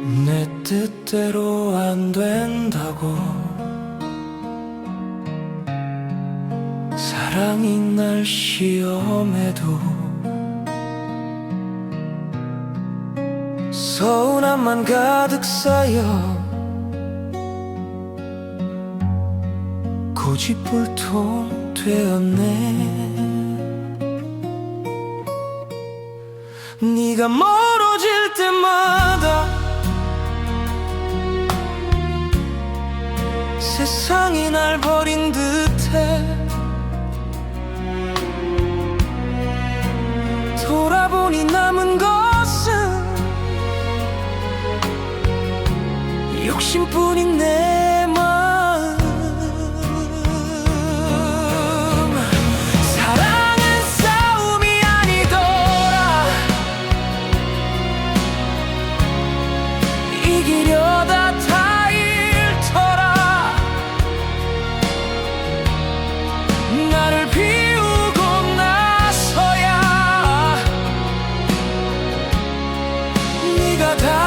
내 뜻대로 안 된다고. 사랑이 날 시험해도 서운함만 가득 쌓여. 고집불통 되었네. 네가 멀어질 때마다 세상이 날 버린 듯해. 돌아보니 남은 것은 욕심뿐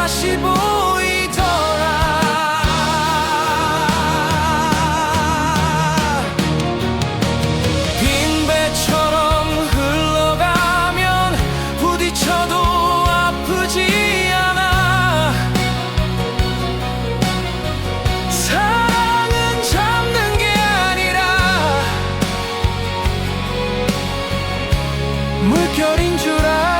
다시 보이더라. 빈 배처럼 흘러가면 부딪혀도 아프지 않아. 사랑은 잡는 게 아니라 물결인 줄 알겠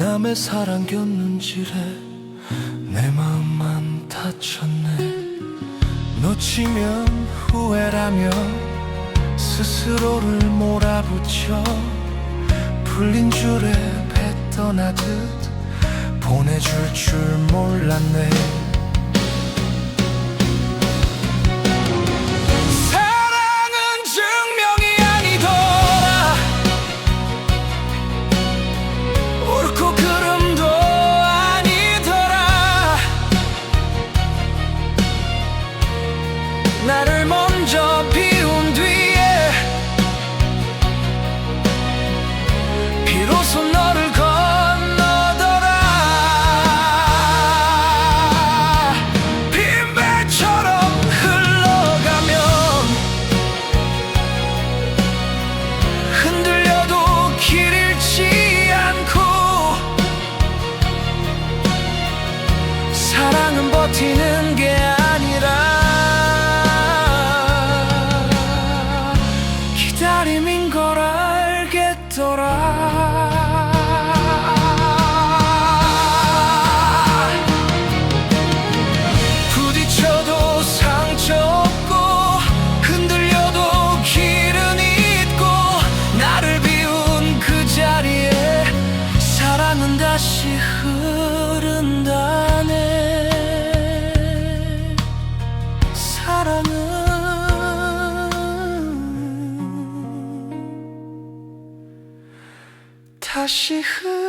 남의 사랑 겼는지래 내 마음만 다쳤네. 놓치면 후회라며 스스로를 몰아붙여 풀린 줄에 배 떠나듯 보내줄 줄 몰랐네 다시 흐른다네. 사랑은 다시 흐른다